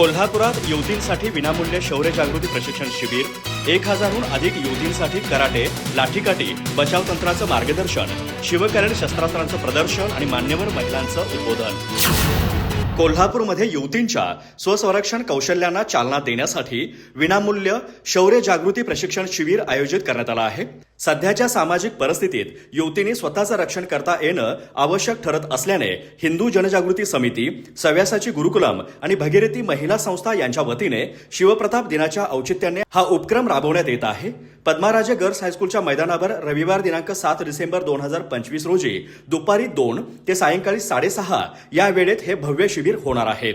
कोल्हापुरात युवतींसाठी विनामूल्य शौर्य जागृती प्रशिक्षण शिबिर एक हजारहून अधिक युवतींसाठी कराटे लाठीकाठी बचाव तंत्राचं मार्गदर्शन शिवकरण शस्त्रास्त्रांचं प्रदर्शन आणि मान्यवर महिलांचं उद्बोधन. कोल्हापूरमध्ये युवतींच्या स्वसंरक्षण कौशल्यांना चालना देण्यासाठी विनामूल्य शौर्य जागृती प्रशिक्षण शिबिर आयोजित करण्यात आलं आहे. सध्याच्या सामाजिक परिस्थितीत युवतींनी स्वतःचं रक्षण करता येणं आवश्यक ठरत असल्याने हिंदू जनजागृती समिती सव्यासाची गुरुकुलम आणि भगीरथी महिला संस्था यांच्या वतीने शिवप्रताप दिनाच्या औचित्याने हा उपक्रम राबवण्यात येत आहे. पद्माराजे गर्ल्स हायस्कूलच्या मैदानावर रविवार दिनांक सात डिसेंबर दोन हजार पंचवीस रोजी दुपारी दोन ते सायंकाळी साडेसहा या वेळेत हे भव्य शिबिर होणार आहे.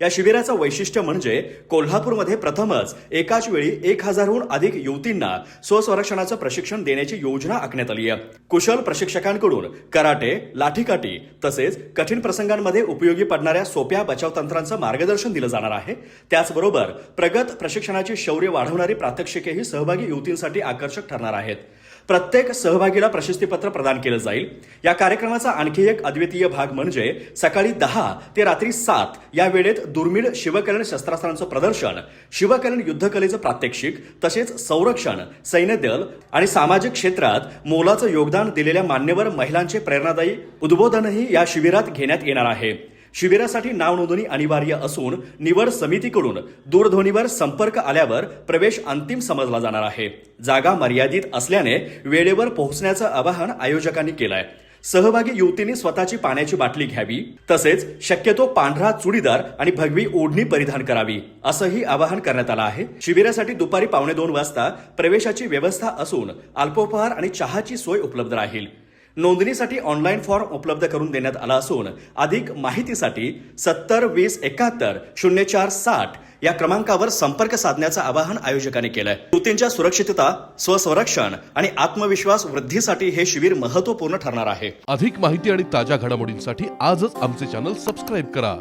या शिबिराचं वैशिष्ट्य म्हणजे कोल्हापूरमध्ये प्रथमच एकाच वेळी एक हजारहून अधिक युवतींना स्वसंरक्षणाचं प्रशिक्षण देण्याची योजना आखण्यात आली आहे. कुशल प्रशिक्षकांकडून कराटे लाठीकाठी तसेच कठीण प्रसंगांमध्ये उपयोगी पडणाऱ्या सोप्या बचाव तंत्रांचं मार्गदर्शन दिलं जाणार आहे. त्याचबरोबर प्रगत प्रशिक्षणाची शौर्य वाढवणारी प्रात्यक्षिकेही सहभागी युवतींसाठी आकर्षक ठरणार आहेत. प्रत्येक सहभागीला प्रशस्तीपत्र प्रदान केलं जाईल. या कार्यक्रमाचा आणखी एक अद्वितीय भाग म्हणजे सकाळी दहा ते रात्री सात या वेळेत दुर्मिळ शिवकरण शस्त्रास्त्रांचं प्रदर्शन शिवकरण युद्धकलेचं प्रात्यक्षिक तसेच संरक्षण सैन्यदल आणि सामाजिक क्षेत्रात मोलाचं योगदान दिलेल्या मान्यवर महिलांचे प्रेरणादायी उद्बोधनही या शिबिरात घेण्यात येणार आहे. शिबिरासाठी नाव नोंदणी अनिवार्य असून निवड समितीकडून दूरध्वनीवर संपर्क आल्यावर प्रवेश अंतिम समजला जाणार आहे. जागा मर्यादित असल्याने वेळेवर पोहोचण्याचं आवाहन आयोजकांनी केलंय. सहभागी युवतींनी स्वतःची पाण्याची बाटली घ्यावी तसेच शक्यतो पांढरा चुडीदार आणि भगवी ओढणी परिधान करावी असंही आवाहन करण्यात आलं आहे. शिबिरासाठी दुपारी पावणे दोन वाजता प्रवेशाची व्यवस्था असून अल्पोपहार आणि चहाची सोय उपलब्ध राहील. नोंदणीसाठी ऑनलाईन फॉर्म उपलब्ध करून देण्यात आला असून अधिक माहितीसाठी सत्तर वीस एकाहत्तर शून्य चार साठ या क्रमांकावर संपर्क साधण्याचं आवाहन आयोजकांनी केलंय. कृतींच्या सुरक्षितता स्वसंरक्षण आणि आत्मविश्वास वृद्धीसाठी हे शिबिर महत्त्वपूर्ण ठरणार आहे. अधिक माहिती आणि ताज्या घडामोडींसाठी आजच आमचे चॅनल सबस्क्राईब करा.